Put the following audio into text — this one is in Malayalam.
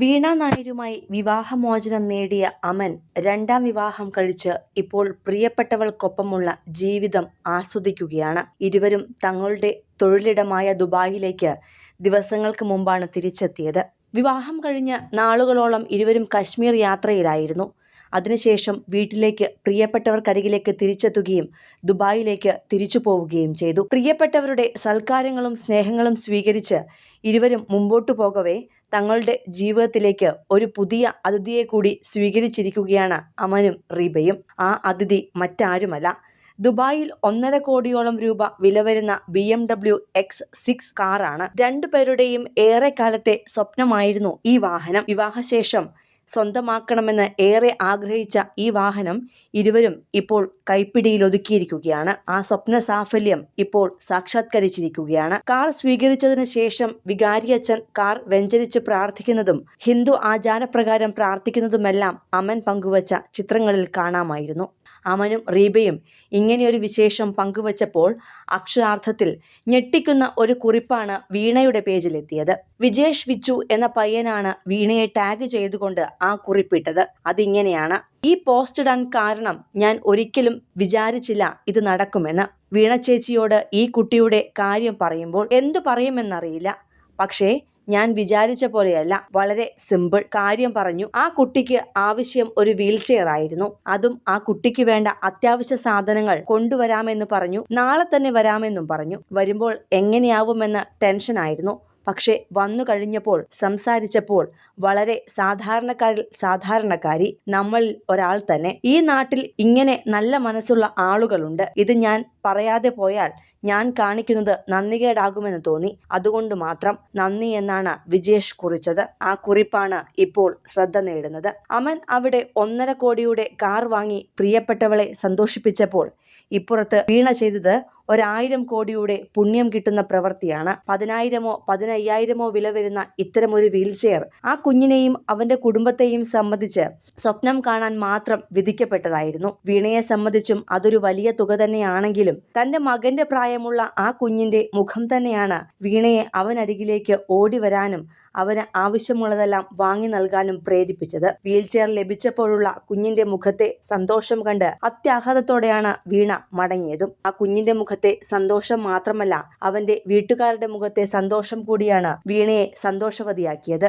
വീണ നായരുമായി വിവാഹമോചനം നേടിയ അമൻ രണ്ടാം വിവാഹം കഴിച്ച് ഇപ്പോൾ പ്രിയപ്പെട്ടവൾക്കൊപ്പമുള്ള ജീവിതം ആസ്വദിക്കുകയാണ്. ഇരുവരും തങ്ങളുടെ തൊഴിലിടമായ ദുബായിലേക്ക് ദിവസങ്ങൾക്ക് മുമ്പാണ് തിരിച്ചെത്തിയത്. വിവാഹം കഴിഞ്ഞ് നാളുകളോളം ഇരുവരും കശ്മീർ യാത്രയിലായിരുന്നു. അതിനുശേഷം വീട്ടിലേക്ക് പ്രിയപ്പെട്ടവർക്കരികിലേക്ക് തിരിച്ചെത്തുകയും ദുബായിലേക്ക് തിരിച്ചു പോവുകയും ചെയ്തു. പ്രിയപ്പെട്ടവരുടെ സൽക്കാരങ്ങളും സ്നേഹങ്ങളും സ്വീകരിച്ച് ഇരുവരും മുമ്പോട്ടു പോകവേ തങ്ങളുടെ ജീവിതത്തിലേക്ക് ഒരു പുതിയ അതിഥിയെ കൂടി സ്വീകരിച്ചിരിക്കുകയാണ് അമനും റീബയും. ആ അതിഥി മറ്റാരുമല്ല. ദുബായിൽ ഒന്നര കോടിയോളം രൂപ വില വരുന്ന B M W X six കാറാണ്. രണ്ടുപേരുടെയും ഏറെക്കാലത്തെ സ്വപ്നമായിരുന്നു ഈ വാഹനം. വിവാഹശേഷം സ്വന്തമാക്കണമെന്ന് ഏറെ ആഗ്രഹിച്ച ഈ വാഹനം ഇരുവരും ഇപ്പോൾ കൈപ്പിടിയിൽ ഒതുക്കിയിരിക്കുകയാണ്. ആ സ്വപ്ന സാഫല്യം ഇപ്പോൾ സാക്ഷാത്കരിച്ചിരിക്കുകയാണ്. കാർ സ്വീകരിച്ചതിന് ശേഷം വികാരിയച്ഛൻ കാർ വെഞ്ചരിച്ച് പ്രാർത്ഥിക്കുന്നതും ഹിന്ദു ആചാരപ്രകാരം പ്രാർത്ഥിക്കുന്നതുമെല്ലാം അമൻ പങ്കുവച്ച ചിത്രങ്ങളിൽ കാണാമായിരുന്നു. അമനും റീബയും ഇങ്ങനെയൊരു വിശേഷം പങ്കുവച്ചപ്പോൾ അക്ഷരാർത്ഥത്തിൽ ഞെട്ടിക്കുന്ന ഒരു കുറിപ്പാണ് വീണയുടെ പേജിലെത്തിയത്. വിജേഷ് വിച്ചു എന്ന പയ്യനാണ് വീണയെ ടാഗ് ചെയ്തുകൊണ്ട് ആ കുറിപ്പിട്ടത് അതിങ്ങനെയാണ് ഈ പോസ്റ്റ് ഇടാൻ കാരണം ഞാൻ ഒരിക്കലും വിചാരിച്ചില്ല ഇത് നടക്കുമെന്ന്. വീണ ചേച്ചിയോട് ഈ കുട്ടിയുടെ കാര്യം പറയുമ്പോൾ എന്തു പറയുമെന്നറിയില്ല. പക്ഷേ ഞാൻ വിചാരിച്ച പോലെയല്ല. വളരെ സിമ്പിൾ കാര്യം പറഞ്ഞു. ആ കുട്ടിക്ക് ആവശ്യം ഒരു വീൽ ചെയർ ആയിരുന്നു അതും ആ കുട്ടിക്ക് വേണ്ട അത്യാവശ്യ സാധനങ്ങൾ കൊണ്ടുവരാമെന്ന് പറഞ്ഞു. നാളെ തന്നെ വരാമെന്നും പറഞ്ഞു. വരുമ്പോൾ എങ്ങനെയാവുമെന്ന ടെൻഷനായിരുന്നു. പക്ഷെ വന്നു കഴിഞ്ഞപ്പോൾ സംസാരിച്ചപ്പോൾ വളരെ സാധാരണക്കാരിൽ സാധാരണക്കാരി നമ്മളിൽ ഒരാൾ തന്നെ. ഈ നാട്ടിൽ ഇങ്ങനെ നല്ല മനസ്സുള്ള ആളുകളുണ്ട്. ഇത് ഞാൻ പറയാതെ പോയാൽ ഞാൻ കാണിക്കുന്നത് നന്ദികേടാകുമെന്ന് തോന്നി. അതുകൊണ്ട് മാത്രം നന്ദി എന്നാണ് വിജേഷ് കുറിച്ചത്. ആ കുറിപ്പാണ് ഇപ്പോൾ ശ്രദ്ധ നേടുന്നത്. അമൻ അവിടെ ഒന്നര കോടിയുടെ കാർ വാങ്ങി പ്രിയപ്പെട്ടവളെ സന്തോഷിപ്പിച്ചപ്പോൾ ഇപ്പുറത്ത് വീണ ചെയ്തത് ഒരായിരം കോടിയുടെ പുണ്യം കിട്ടുന്ന പ്രവൃത്തിയാണ്. പതിനായിരമോ പതിനയ്യായിരമോ വില വരുന്ന ഇത്തരമൊരു വീൽ ചെയർ ആ കുഞ്ഞിനെയും അവന്റെ കുടുംബത്തെയും സംബന്ധിച്ച് സ്വപ്നം കാണാൻ മാത്രം വിധിക്കപ്പെട്ടതായിരുന്നു. വീണയെ സംബന്ധിച്ചും അതൊരു വലിയ തുക തന്നെയാണെങ്കിലും തന്റെ മകന്റെ പ്രായമുള്ള ആ കുഞ്ഞിന്റെ മുഖം തന്നെയാണ് വീണയെ അവനരികിലേക്ക് ഓടി വരാനും അവന് ആവശ്യമുള്ളതെല്ലാം വാങ്ങി നൽകാനും പ്രേരിപ്പിച്ചത്. വീൽ ചെയർ ലഭിച്ചപ്പോഴുള്ള കുഞ്ഞിന്റെ മുഖത്തെ സന്തോഷം കണ്ട് അത്യാഹതത്തോടെയാണ് വീണ മടങ്ങിയതും. ആ കുഞ്ഞിന്റെ മുഖത്തെ സന്തോഷം മാത്രമല്ല അവന്റെ വീട്ടുകാരുടെ മുഖത്തെ സന്തോഷം കൂടിയാണ് വീണയെ സന്തോഷവതിയാക്കിയത്.